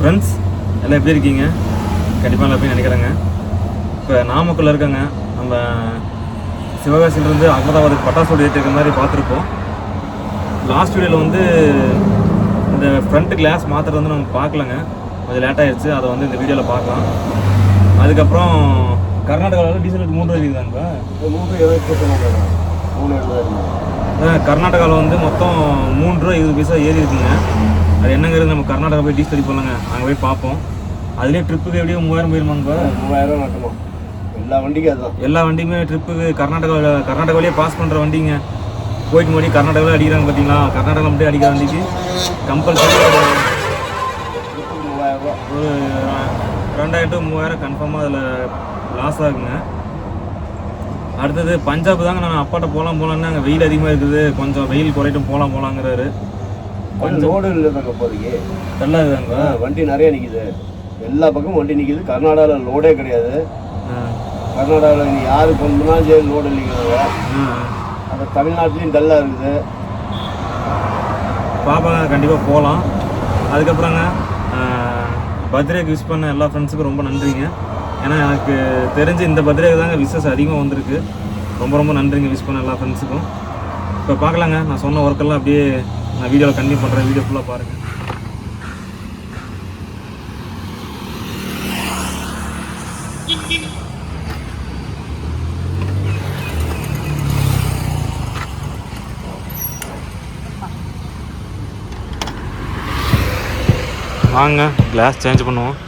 Friends எல்லாம் எப்படி இருக்கீங்க? கண்டிப்பாக நல்லா போய் நினைக்கிறேங்க. இப்போ நாமக்கல்ல இருக்காங்க. நம்ம சிவகாசியிலேருந்து அகமதாபாத்துக்கு பட்டாசோடு ஏற்றிருக்க மாதிரி பார்த்துருப்போம். லாஸ்ட் வீடியோவில் வந்து இந்த ஃப்ரண்ட் கிளாஸ் மாற்றுறது வந்து நம்ம பார்க்கலங்க. கொஞ்சம் லேட் ஆயிடுச்சு அதை வந்து இந்த வீடியோவில் பார்க்கலாம். அதுக்கப்புறம் கர்நாடகாவில் டீசல் ரேட் ரூபாய் இருக்குதாங்க சொன்னாங்க மூணு கர்நாடகாவில் வந்து மொத்தம் மூணு ரூபா இருபது பைசா ஏறி இருக்குங்க. அது என்னங்கிறது நம்ம கர்நாடகா போய் டீசல் பண்ணலாங்க. அங்கே போய் பார்ப்போம். அதுலேயே ட்ரிப்புக்கு எப்படியும் மூவாயிரம் போயிருமாங்க மூவாயிரம் நட்டணும் எல்லா வண்டிக்கும் அதுதான். எல்லா வண்டியுமே ட்ரிப்புக்கு கர்நாடகாவில் கர்நாடகாவிலேயே பாஸ் பண்ணுற வண்டிங்க. போயிட்டு மறுபடியும் கர்நாடகாவில் அடிக்கிறாங்க பார்த்தீங்களா கர்நாடகா மட்டும் அடிக்கிற வண்டிக்கு கம்பல்சரி ஒரு ரெண்டாயிரம் டு மூவாயிரம் கன்ஃபார்மாக அதில் லாஸ் ஆகுங்க. அடுத்தது பஞ்சாப் தாங்க நான் அப்பாட்ட போகலாம் போகலான்னு அங்கே வெயில் அதிகமாக இருக்குது. கொஞ்சம் வெயில் குறைட்டும் போகலாம் போகலாங்கிறாரு லோடு இல்லை தாங்க இப்போதைக்கு நல்லா இருக்குதாங்க ஆ, வண்டி நிறைய நிற்கிது எல்லா பக்கமும் வண்டி நிற்கிது கர்நாடகாவில் லோடே கிடையாது. கர்நாடகாவில் நீ யாரு பண்ணாலும் சரி லோடு இல்லைங்கிறாங்க அப்போ தமிழ்நாட்டிலையும் டல்லாக இருக்குது. பாப்பாங்க கண்டிப்பாக போகலாம் அதுக்கப்புறங்க பர்த்டேக்கு விஷ் பண்ண எல்லா ஃப்ரெண்ட்ஸுக்கும் ரொம்ப நன்றிங்க. ஏன்னா எனக்கு தெரிஞ்சு இந்த பர்த்டேக்கு தாங்க விசஸ் அதிகமாக வந்திருக்கு. ரொம்ப ரொம்ப நன்றிங்க விஷ் பண்ண எல்லா ஃப்ரெண்ட்ஸுக்கும் இப்போ பார்க்கலாங்க நான் சொன்ன ஒர்க்கெல்லாம் அப்படியே நான் வீடியோவில் கண்டினியூ பண்ணுறேன் வீடியோ ஃபுல்லாக பாருங்கள் வாங்க கிளாஸ் சேஞ்ச் பண்ணுவோம்.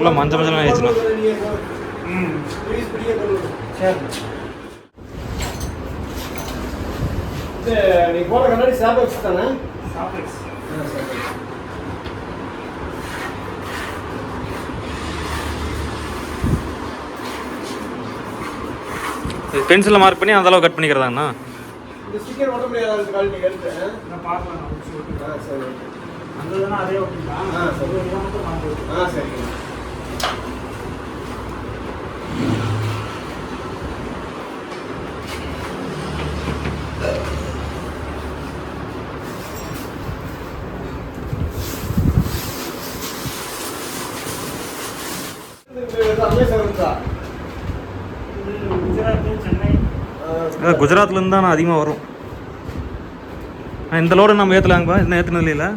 ஃபுல்லாக மஞ்சள் மஞ்சள் ஆயிடுச்சுண்ணா. நீ போன கண்ணாடி சாப்பிட்டு தானே பென்சிலில் மார்க் பண்ணி அந்த அளவு கட் பண்ணிக்கிறதாங்கண்ணா. இந்த ஸ்டிக்கர் ஓட்ட முடியாத குவாலிட்டி எடுத்து ஆ சரி ஆ சரி ஆ சரிங்க குஜராத்லேருந்து தான் நான் அதிகமாக வரும். இந்த லோடு நம்ம ஏற்றலாங்கப்பா இன்னும் ஏற்றினது இல்லை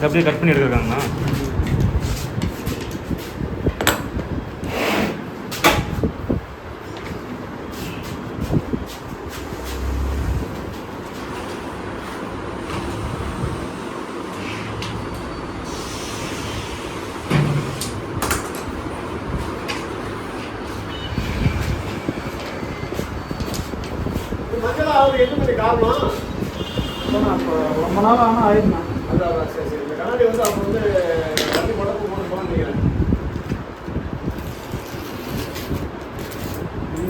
அப்படியே கட் பண்ணி எடுக்கிறாங்கண்ணா மஞ்சள் ஆகுது என்ன பண்ணி காரணம் ரொம்ப நாள் ஆனால் ஆயிருந்தேன் அதான் அதான் சரி சரி இந்த கண்ணாடி வந்து அப்போ வந்து தண்ணி முடக்கு போட்டுருப்பான்னு நினைக்கிறேன்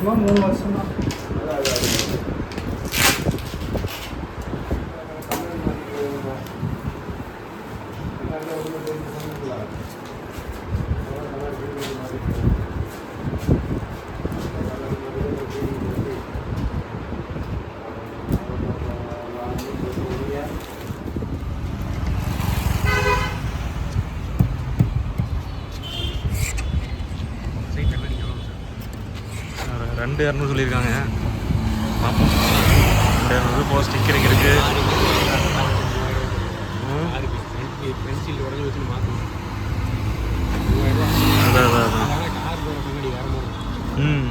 மினிமம் மூணு வருஷம் தான் அதான் அதான் அதான். ரெண்டு இரநூறு சொல்லியிருக்காங்க. பார்ப்போம். ரெண்டு இரநூறு போல் ஸ்டிக்கர் இங்கே இருக்கு. அதான் அதான் அதான். அதனால் கார் போகிற கண்ணாடி ம்.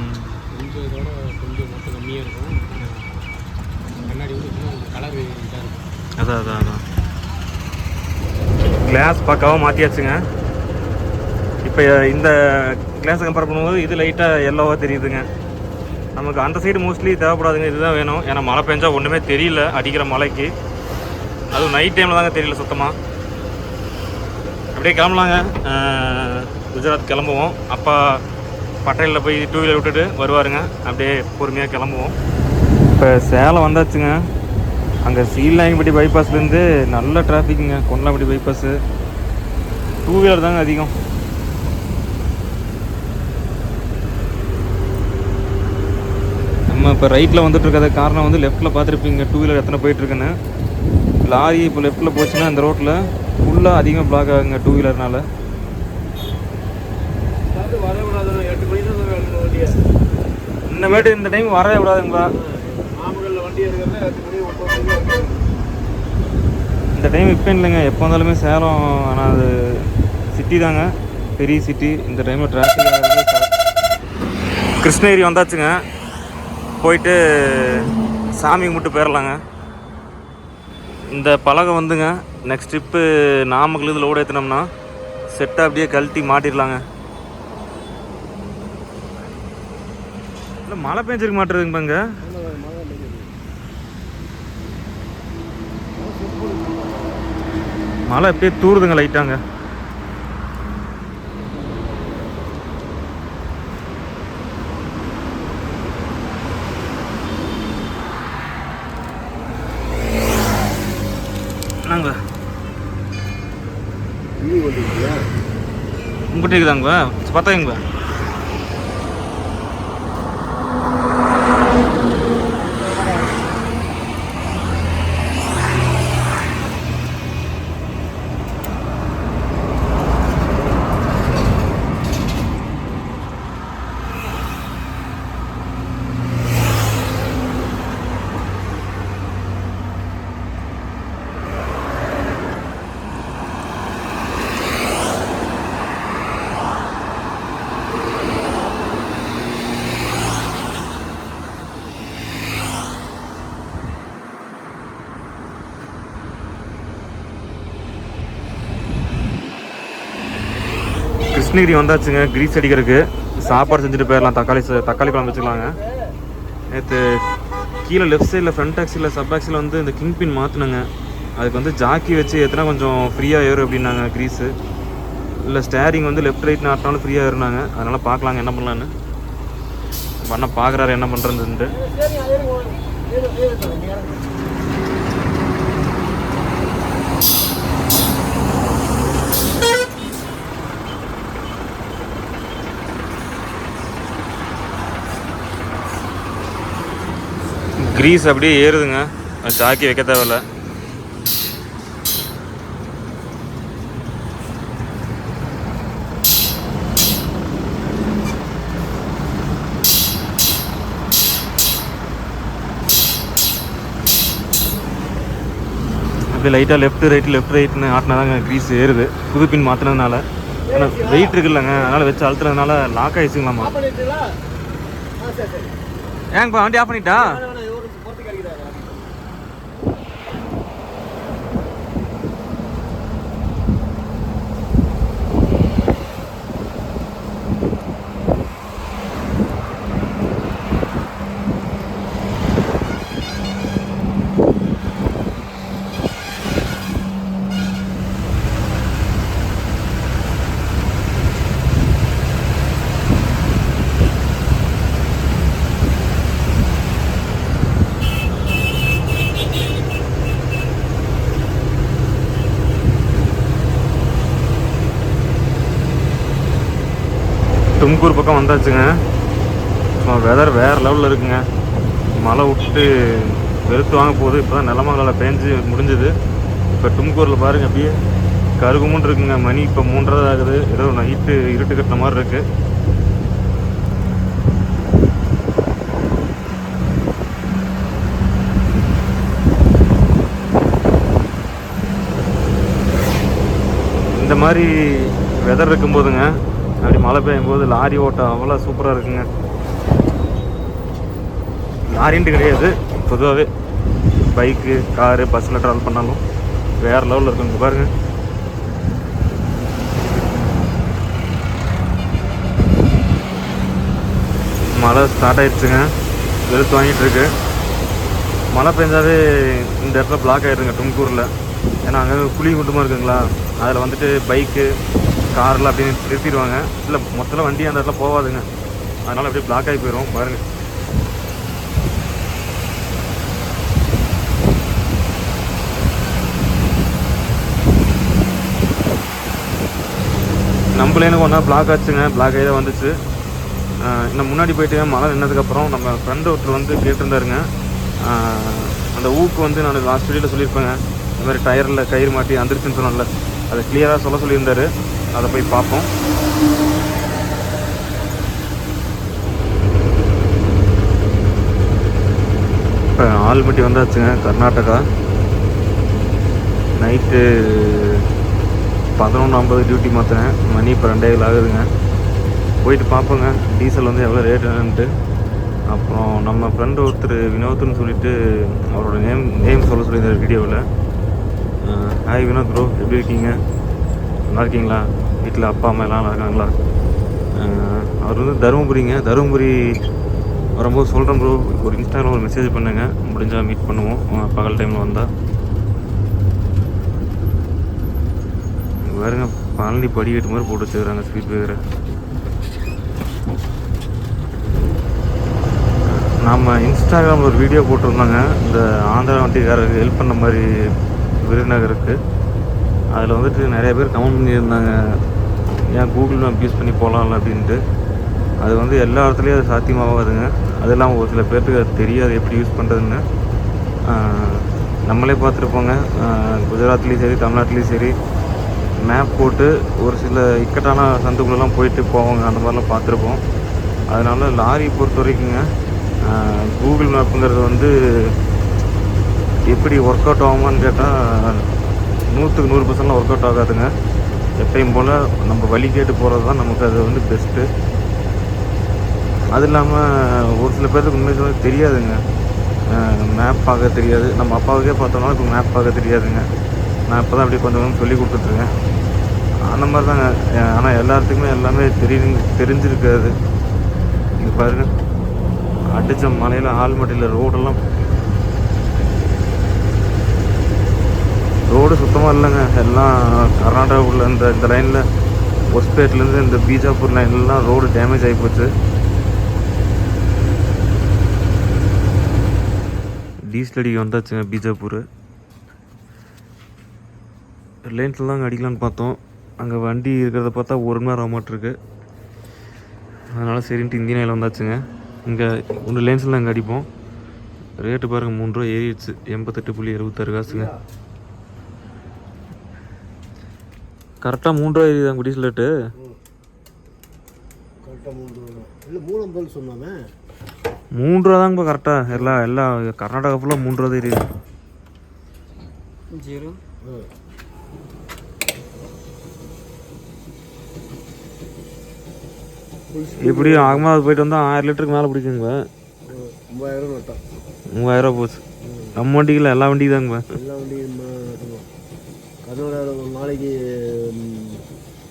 கொஞ்சம் இதோட கொஞ்சம் மொத்தம் கம்மியாக இருக்கும் கண்ணாடி வந்து கலர் இதாக இருக்கும் அதான் அதான் அதான். கிளாஸ் பக்காவாக மாற்றியாச்சுங்க இப்போ இந்த கிளாஸை கம்பேர் பண்ணும்போது இது லைட்டாக எல்லோவாக தெரியுதுங்க. நமக்கு அந்த சைடு மோஸ்ட்லி தேவைப்படாதுங்க இதுதான் வேணும். ஏன்னா மழை பெஞ்சா ஒன்றுமே தெரியல அடிக்கிற மழைக்கு. அதுவும் நைட் டைமில் தாங்க தெரியல சுத்தமாக அப்படியே கிளம்பலாங்க. குஜராத் கிளம்புவோம். அப்பா பட்டையில் போய் டூ வீலர் விட்டுட்டு வருவாருங்க. அப்படியே பொறுமையாக கிளம்புவோம். இப்போ சேலம் வந்தாச்சுங்க. அங்கே சீலாயங்கப்பட்டி பைபாஸ்லேருந்து நல்ல டிராஃபிக்குங்க கொல்லாம்பட்டி பைபாஸு டூ வீலர் தாங்க அதிகம் நம்ம இப்போ ரைட்டில் வந்துட்டு இருக்கிறது காரணம் வந்து லெஃப்ட்டில் பார்த்துருப்பீங்க. டூ வீலர் எத்தனை போயிட்டுருக்குன்னு. லாரி இப்போ லெஃப்ட்டில் போச்சுன்னா இந்த ரோட்டில் ஃபுல்லாக அதிகமாக பிளாக் ஆகுங்க டூ வீலர்னால அதாவது இந்தமேட்டு இந்த டைம் வரவே விடாதுங்களா? இந்த டைம் இப்போ இல்லைங்க. எப்போ வந்தாலுமே சேலம் ஆனால் அது சிட்டி தாங்க. பெரிய சிட்டி இந்த டைமில் டிராஃபிக் கிருஷ்ணகிரி வந்தாச்சுங்க. போயிட்டு சாமி கும்பிட்டு போயிடலாங்க இந்த பலகை வந்துங்க. நெக்ஸ்ட் ட்ரிப்பு நாமக்கல் இதில் ஓட ஏற்றினோம்னா செட்டை அப்படியே கழட்டி மாட்டிடலாங்க இல்லை மழை பெஞ்சிருக்க மாட்டேங்குதுங்க இங்கே மழை எப்படியே தூறுதுங்க லைட்டாங்க என்னங்க இனி வந்துருக்கியா உங்கள்கிட்ட இருக்குதாங்க கிருஷ்ணகிரி வந்தாச்சுங்க கிரீஸ் அடிக்கிறதுக்கு. சாப்பாடு செஞ்சுட்டு போயிடலாம் தக்காளி தக்காளி குழம்பு வச்சுக்கலாங்க. நேற்று கீழே லெஃப்ட் சைடில் ஃப்ரண்ட் டாக்ஸியில் சப் டாக்ஸியில் வந்து இந்த கிங் பின் மாற்றினங்க அதுக்கு வந்து ஜாக்கி வச்சு எத்தனை கொஞ்சம் ஃப்ரீயாக ஏறும் அப்படின்னாங்க கிரீஸு. இல்லை ஸ்டேரிங் வந்து லெஃப்ட் ரைட் நாட்டினாலும் ஃப்ரீயாக ஏறினாங்க. அதனால் பார்க்கலாங்க என்ன பண்ணலான்னு பண்ண பார்க்குறாரு என்ன பண்ணுறதுன்ட்டு கிரீஸ் அப்படியே ஏறுதுங்க. ஜாக்கி வைக்க தேவையில்ல. அப்படியே லைட்டாக லெஃப்ட் ரைட்டு லெஃப்ட் ரைட்னு ஆட்டினாதாங்க க்ரீஸ் ஏறுது. புது பின் மாற்றினதுனால ஆனால் வெயிட் இருக்குல்லங்க. அதனால் வச்சு அழுத்துறதுனால லாக் ஆயிடுச்சுங்களாமா. பண்ணிட்டுங்களா? ஆ சரி சரி. ஏங்கப்பா வண்டி ஆஃப் பண்ணிட்டா? தும்கூர் பக்கம் வந்தாச்சுங்க. வெதர் வேறு லெவலில் இருக்குங்க. மழை விட்டு வெறுத்து வாங்க போகுது. இப்போ தான் நிலமங்களால பேஞ்சு முடிஞ்சுது. இப்போ தும்கூரில் பாருங்க அப்படியே கருகுமுன்னு இருக்குங்க. மணி இப்போ மூன்றரை ஆகுது. ஏதோ நைட்டு இருட்டு கட்டின மாதிரி இருக்குது இந்த மாதிரி வெதர் இருக்கும்போதுங்க அப்படி மழை பெய்யும் போது லாரி ஓட்டம் அவ்வளோ சூப்பராக இருக்குங்க. லாரின்ட்டு கிடையாது. பொதுவாகவே பைக்கு காரு பஸ்ஸில் ட்ராவல் பண்ணாலும் வேறு லெவலில் இருக்குங்க. பாருங்கள் பாருங்க. மழை ஸ்டார்ட் ஆயிடுச்சுங்க. வெளுத்து வாங்கிட்டு இருக்கு. மழை பெஞ்சாவே இந்த இடத்துல பிளாக் ஆயிடுங்க. தும்கூரில். ஏன்னா அங்கே குழி கூட்டமாக இருக்குங்களா? அதில் வந்துட்டு பைக்கு காரில் அப்படியே நிறுத்திடுவாங்க. இல்லை மொத்தத்தில் வண்டி அந்த இடத்துல போகாதுங்க. அதனால் அப்படியே பிளாக் ஆகி போயிடும் பாருங்கள் நம்ம லைனுக்கு ஒன்றா பிளாக் ஆச்சுங்க. பிளாக் ஆகி தான் வந்துச்சு. இன்னும் முன்னாடி போயிட்டு மழை நின்னதுக்கப்புறம் நம்ம ஃப்ரெண்டு ஒருத்தர் வந்து கேட்டிருந்தாருங்க. அந்த ஊக்கு வந்து நான் லாஸ்ட் வீடியோவில் சொல்லியிருப்பேங்க. இந்த மாதிரி டயரில் கயிறு மாட்டி வந்துருச்சுன்னு சொன்னோம்ல அதை கிளியராக சொல்ல சொல்லியிருந்தாரு. அதை போய் பார்ப்போம். இப்போ ஆல்மட்டி வந்தாச்சுங்க கர்நாடகா. நைட்டு பதினொன்று ஐம்பது டியூட்டி மாற்றினேன் மணி இப்போ ரெண்டேகள் ஆகுதுங்க. போயிட்டு பார்ப்போங்க டீசல் வந்து எவ்வளோ ரேட் என்னன்ட்டு. அப்புறம் நம்ம ஃப்ரெண்டு ஒருத்தர் வினோத்னு சொல்லிட்டு அவரோட நேம் நேம் சொல்ல சொல்லியிருந்தார் வீடியோவில் ஹாய் வினோத் ப்ரோ எப்படி இருக்கீங்க? நல்லா இருக்கீங்களா? வீட்டில் அப்பா அம்மா எல்லாம் நல்லா இருக்காங்களா? அவர் வந்து தருமபுரிங்க. தருமபுரி வரும்போது சொல்கிறேன் ப்ரோ ஒரு இன்ஸ்டாகிராம் ஒரு மெசேஜ் பண்ணுங்க. முடிஞ்சால் மீட் பண்ணுவோம். பகல் டைமில் வந்தால் பாருங்க. பழனி படிக்கட்டு மாதிரி போட்டு வச்சுக்கிறாங்க ஸ்பீட் பிரேக்கரை நாம் இன்ஸ்டாகிராமில் ஒரு வீடியோ போட்டிருந்தாங்க. இந்த ஆந்திரா வண்டிக்காரருக்கு ஹெல்ப் பண்ண மாதிரி விருதுநகருக்கு. அதில் வந்துட்டு நிறைய பேர் கமெண்ட் பண்ணியிருந்தாங்க. ஏன் கூகுள் மேப் யூஸ் பண்ணி போகலாம்ல அப்படின்ட்டு. அது வந்து எல்லா இடத்துலையும் அது சாத்தியமாகாதுங்க. அது இல்லாமல் ஒரு சில பேர்த்துக்கு அது தெரியாது எப்படி யூஸ் பண்ணுறதுன்னு நம்மளே பார்த்துருப்போங்க. குஜராத்லேயும் சரி தமிழ்நாட்டிலையும் சரி. மேப் போட்டு ஒரு சில இக்கட்டான சந்துக்குள்ளெல்லாம் போயிட்டு போவாங்க. அந்த மாதிரிலாம் பார்த்துருப்போம். அதனால லாரி பொறுத்த வரைக்குங்க கூகுள் மேப்புங்கிறது வந்து எப்படி ஒர்க் அவுட் ஆகுமான்னு கேட்டால் நூற்றுக்கு நூறு பர்சன்ட் ஒர்க் அவுட் ஆகாதுங்க. எப்பயும் போல் நம்ம வழி கேட்டு போகிறது தான் நமக்கு அது வந்து பெஸ்ட்டு அது இல்லாமல் ஒரு சில பேருக்கு உண்மை சொல்ல தெரியாதுங்க. மேப் பார்க்க தெரியாது. நம்ம அப்பாவுக்கே பார்த்தோம்னா இப்போ மேப் பார்க்க தெரியாதுங்க. நான் இப்போ தான் அப்படி கொஞ்சம் கொஞ்சம் சொல்லி கொடுத்துட்ருக்கேன். அந்த மாதிரி தாங்க ஆனால் எல்லாத்துக்குமே எல்லாமே தெரியுங்க தெரிஞ்சிருக்காது. இங்கே பாருங்கள் அடித்த மலையில் ஆல்மட்டியில் ரோடெல்லாம் ரோடு சுத்தமாக இல்லைங்க. எல்லாம் கர்நாடகாவுக்குள்ள இந்த இந்த லைனில் ஒஸ்பேட்லேருந்து இந்த பீஜாப்பூர் லைன்லாம் ரோடு டேமேஜ் ஆகிப்போச்சு டீசல் அடிக்க வந்தாச்சுங்க பீஜாப்பூர். ரிலையன்ஸில் தாங்க அடிக்கலான்னு பார்த்தோம். அங்கே வண்டி இருக்கிறத பார்த்தா ஒரு மணி நேரம் ஆகமாட்டிருக்கு அதனால் சரின்ட்டு இந்தியன் ஆயில் வந்தாச்சுங்க. இங்கே ஒன்று லேன்ஸில் அங்கே அடிப்போம். ரேட்டு பாருங்கள் மூணு ரூபா ஏறிடுச்சு. எண்பத்தெட்டு புள்ளி இருபத்தாறு காசுங்க. கரெக்டாக மூணு ரூபா ஏறிதான் உங்கள் டீசல் ரேட்டு கரெக்டாக மூணு இல்லை மூணு ஐம்பது சொன்னாமே மூணு ரூபா கரெக்டாக எல்லாம் எல்லாம் கர்நாடகா ஃபுல்லாக மூணு ரூபா தான் ஏறிது ஜீரோ. எப்படியும் அகமதாபாத் போயிட்டு வந்தால் ஆயிரம் லிட்டருக்கு மேலே பிடிக்குங்க மூவாயிரம் ரூபா போச்சு. நம்ம வண்டிக்கில் எல்லா வண்டிக்கு தாங்க எல்லா வண்டியும் ஒரு நாளைக்கு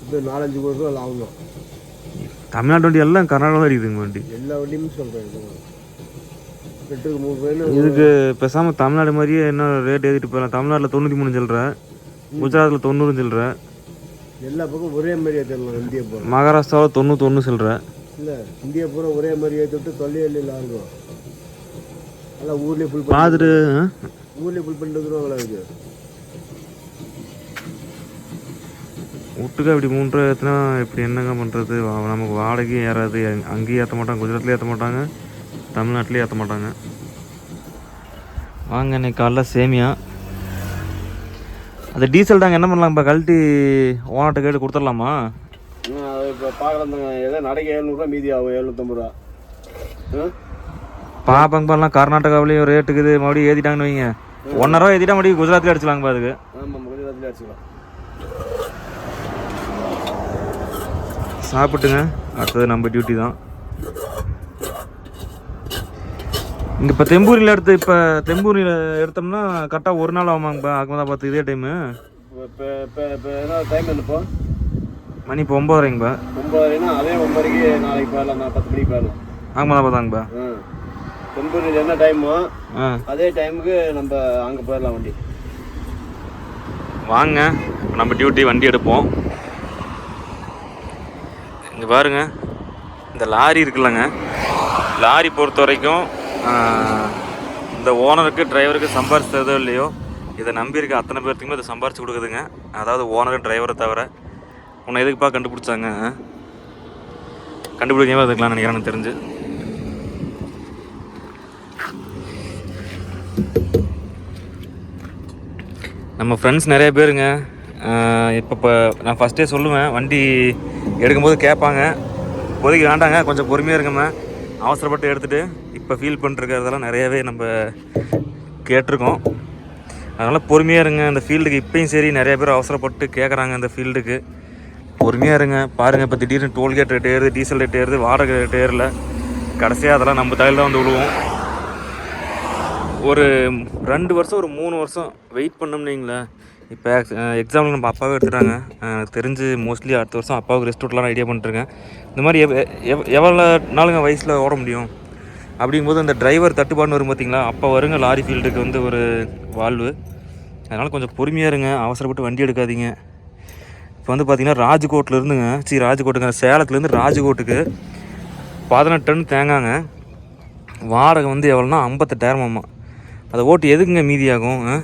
இப்போ நாலஞ்சு கோடி ரூபா லாபம். தான் தமிழ்நாட்டு வண்டி எல்லாம் கர்நாடகா தான் அடிக்குதுங்க வண்டி. எல்லா வண்டியுமே சொல்கிறேன் லிட்டருக்கு மூணு ரூபாய்னு இதுக்கு பேசாமல் தமிழ்நாடு மாதிரியே என்ன ரேட் ஏற்றிட்டு போயிடலாம். தமிழ்நாட்டில் தொண்ணூற்றி மூணு சில்லற குஜராத்தில் தொண்ணூறு சில்லற எல்லா பக்கம் ஒரே மாதிரி ஏற்றலாம் இந்தியா பூரா. மகாராஷ்டிராவில் தொண்ணூத்தொன்று சில்லற. இல்லை இந்தியா பூரா ஒரே மாதிரி ஏற்றி விட்டு தொல்லையில் இருக்கும் எல்லாம் ஊர்லேயே ஃபுல் பார்த்துட்டு? ஊர்லேயே ஃபுல் பண்ணிட்டு வந்துருவாங்களா இருக்கு வீட்டுக்கு அப்படி ரூபா ஏற்றினா இப்படி என்னங்க பண்ணுறது நமக்கு வாடகையும் ஏறாது. அங்க- அங்கேயும் ஏற்ற மாட்டாங்க குஜராத்லேயும் ஏற்ற மாட்டாங்க தமிழ்நாட்டிலையும் ஏற்ற மாட்டாங்க. வாங்க இன்னைக்கு காலைல சேமியா. அந்த டீசல் தாங்க என்ன பண்ணலாம் இப்போ கழட்டி ஓனர்கிட்ட கேட்டு கொடுத்துடலாமா? அது இப்போ பார்க்கலாம் ஏதோ நடைக்கு எழுநூறுவா மீதி ஆகும் எழுநூத்தம்பது ரூபா? பாப்பாங்க பாருலாம் கர்நாடகாவிலையும் ரேட்டுக்குது மறுபடியும் ஏற்றிட்டாங்கன்னு வைங்க. ஒன்றரை ரூபா ஏற்றிட்டா மறுபடியும் குஜராத்லேயே அடிச்சுலாங்கப்பா அதுக்கு. ஆமாம் குஜராத்தில் அடிச்சுக்கலாம். சாப்பிட்டுங்க. அடுத்தது நம்ம டியூட்டி தான். இங்கே இப்போ தெம்பூரியில் எடுத்து இப்போ தெம்பூரியில் எடுத்தோம்னா கரெக்டாக ஒரு நாள் ஆகுமாங்கப்பா அகமதாபாத் இதே டைமு டைம் என்னப்போ மணி இப்போ ஒம்பதுரைங்கப்பா ஒம்பதுனா அதே ஒம்பதுக்கு நாளைக்கு போயிடலாம் நான் பத்து மணிக்கு போயிடலாம் அகமதாபாத்தாங்கப்பா ஆ. தென்பூரில் என்ன டைமோ அதே டைமுக்கு நம்ம அங்கே போயிடலாம் வண்டி. வாங்க நம்ம டியூட்டி வண்டி எடுப்போம். இங்கே பாருங்க. இந்த லாரி இருக்குல்லங்க. லாரி பொறுத்த வரைக்கும் இந்த ஓனருக்கு டிரைவருக்கு சம்பாரிச்சதோ இல்லையோ இதை நம்பியிருக்க அத்தனை பேர்த்துக்குமே இதை சம்பாரிச்சு கொடுக்குதுங்க. அதாவது ஓனரு டிரைவரை தவிர உன்னை எதுக்குப்பா கண்டுபிடிச்சாங்க ஆ? கண்டுபிடிக்காம இருக்கலாம் நினைக்கிறேன் தெரிஞ்சு. நம்ம ஃப்ரெண்ட்ஸ் நிறைய பேருங்க. இப்போ இப்போ நான் ஃபஸ்ட்டே சொல்லுவேன் வண்டி எடுக்கும்போது கேட்பாங்க. இப்போதைக்கு வேண்டாங்க கொஞ்சம் பொறுமையாக இருக்குமே அவசரப்பட்டு எடுத்துகிட்டு இப்போ ஃபீல் பண்ணிருக்கிறதெல்லாம் நிறையவே நம்ம கேட்டிருக்கோம். அதனால் பொறுமையாக இருங்க அந்த ஃபீல்டுக்கு இப்போயும் சரி நிறைய பேர் அவசரப்பட்டு கேட்குறாங்க அந்த ஃபீல்டுக்கு பொறுமையாக இருங்க பாருங்கள் இப்போ திடீர்னு டோல்கேட் ரேட் ஏறுது டீசல் ரேட் ஏறுது வாடகை ரேட் ஏறல. கடைசியாக அதெல்லாம் நம்ம தலையில் தான் வந்து விழுவோம். ஒரு ரெண்டு வருஷம் ஒரு மூணு வருஷம் வெயிட் பண்ணோம்னு வைங்களேன். இப்போ எக்ஸாம்பிள் நம்ம அப்பாவே எடுத்துட்டாங்க. எனக்கு தெரிஞ்சு மோஸ்ட்லி அடுத்த வருஷம் அப்பாவுக்கு ரெஸ்ட் விட்லாம் ஐடியா பண்ணிட்டுருக்கேன். இந்த மாதிரி எவ் எவ் எவ்வளோ நாளுங்க வயசில் ஓட முடியும்? அப்படிங்கும்போது அந்த டிரைவர் தட்டுப்பாடுன்னு வரும் பார்த்தீங்களா அப்போ வருங்க லாரி ஃபீல்டுக்கு வந்து ஒரு வாழ்வு அதனால் கொஞ்சம் பொறுமையாக இருங்க. அவசரப்பட்டு வண்டி எடுக்காதீங்க. இப்போ வந்து பார்த்திங்கன்னா ராஜ்கோட்டில் இருந்துங்க. சரி ராஜ்கோட்டுங்க. சேலத்துலேருந்து ராஜ்கோட்டுக்கு பதினெட்டு டன் தேங்காங்க. வாடகை வந்து எவ்வளோனா ஐம்பத்தெட்டாயிரமாம்மா அதை ஓட்டு எதுக்குங்க மீதியாகும் ஆ?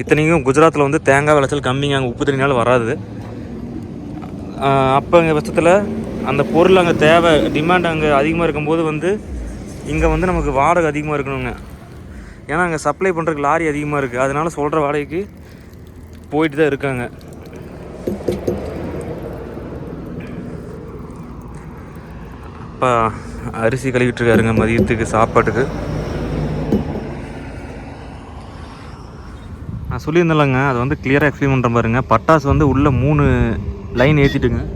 இத்தனைக்கும் குஜராத்தில் வந்து தேங்காய் விளைச்சல் கம்மிங்க அங்கே உப்பு தண்ணினால வராது. அப்போ இங்கே பட்சத்தில் அந்த பொருள் அங்கே தேவை டிமாண்ட் அங்கே அதிகமாக இருக்கும்போது வந்து இங்கே வந்து நமக்கு வாடகை அதிகமாக இருக்கணுங்க. ஏன்னா அங்கே சப்ளை பண்ணுறதுக்கு லாரி அதிகமாக இருக்குது அதனால் சொல்கிற வாடகைக்கு போயிட்டு தான் இருக்காங்க. அப்பா அரிசி கழுவிட்டுருக்காருங்க மதியத்துக்கு சாப்பாட்டுக்கு. நான் சொல்லியிருந்தேன்லங்க அதை வந்து கிளியராக எக்ஸ்பிளைன் பண்ணுற பாருங்க. பட்டாசு வந்து உள்ளே மூணு லைன் ஏற்றிட்டுங்க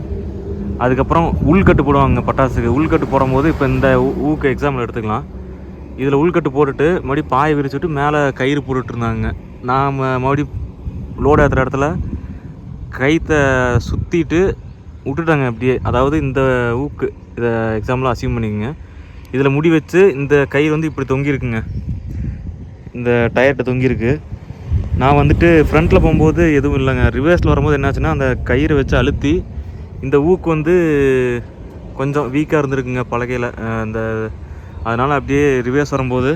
அதுக்கப்புறம் உள்கட்டு போடுவாங்க பட்டாசுக்கு. உள்கட்டு போடும்போது இப்போ இந்த ஊ- ஊக்கு எக்ஸாம்பிள் எடுத்துக்கலாம். இதில் உள்கட்டு போட்டுட்டு மறுபடியும் பாயை விரிச்சுட்டு மேலே கயிறு போட்டுட்ருந்தாங்க நாம் மறுபடியும் லோடு ஏற்றுற இடத்துல கைத்தை சுற்றிட்டு விட்டுட்டாங்க அப்படியே. அதாவது இந்த ஊக்கு இதை எக்ஸாம்பிளாக அசீவ் பண்ணிக்கோங்க. இதில் முடி வச்சு இந்த கயிறு வந்து இப்படி தொங்கியிருக்குங்க. இந்த டயர்கிட்ட தொங்கியிருக்கு. நான் வந்துட்டு ஃப்ரண்ட்டில் போகும்போது எதுவும் இல்லைங்க. ரிவர்ஸில் வரும்போது என்னாச்சுன்னா அந்த கயிறை வச்சு அழுத்தி இந்த ஊக்கு வந்து கொஞ்சம் வீக்காக இருந்திருக்குங்க பலகையில். அந்த அதனால் அப்படியே ரிவர்ஸ் வரும்போது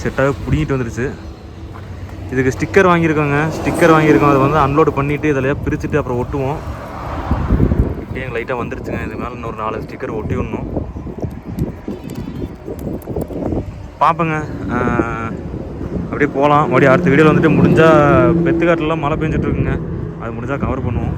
செட்டாக பிடிங்கிட்டு வந்துருச்சு. இதுக்கு ஸ்டிக்கர் வாங்கியிருக்கோங்க. ஸ்டிக்கர் வாங்கியிருக்கோம். அதை வந்து அன்லோடு பண்ணிவிட்டு இதில் பிரிச்சுட்டு அப்புறம் ஒட்டுவோம். இப்படியே எங்கள் லைட்டாக வந்துருச்சுங்க. இது மேலே இன்னொரு நாலு ஸ்டிக்கர் ஒட்டி விடணும். பார்ப்போங்க. அப்படியே போகலாம். மறுபடியும் அடுத்த வீடியோவில் வந்துட்டு முடிஞ்சால் பெத்துக்காட்டிலலாம் மழை பெஞ்சிட்ருக்குங்க அது முடிஞ்சால் கவர் பண்ணுவோம்.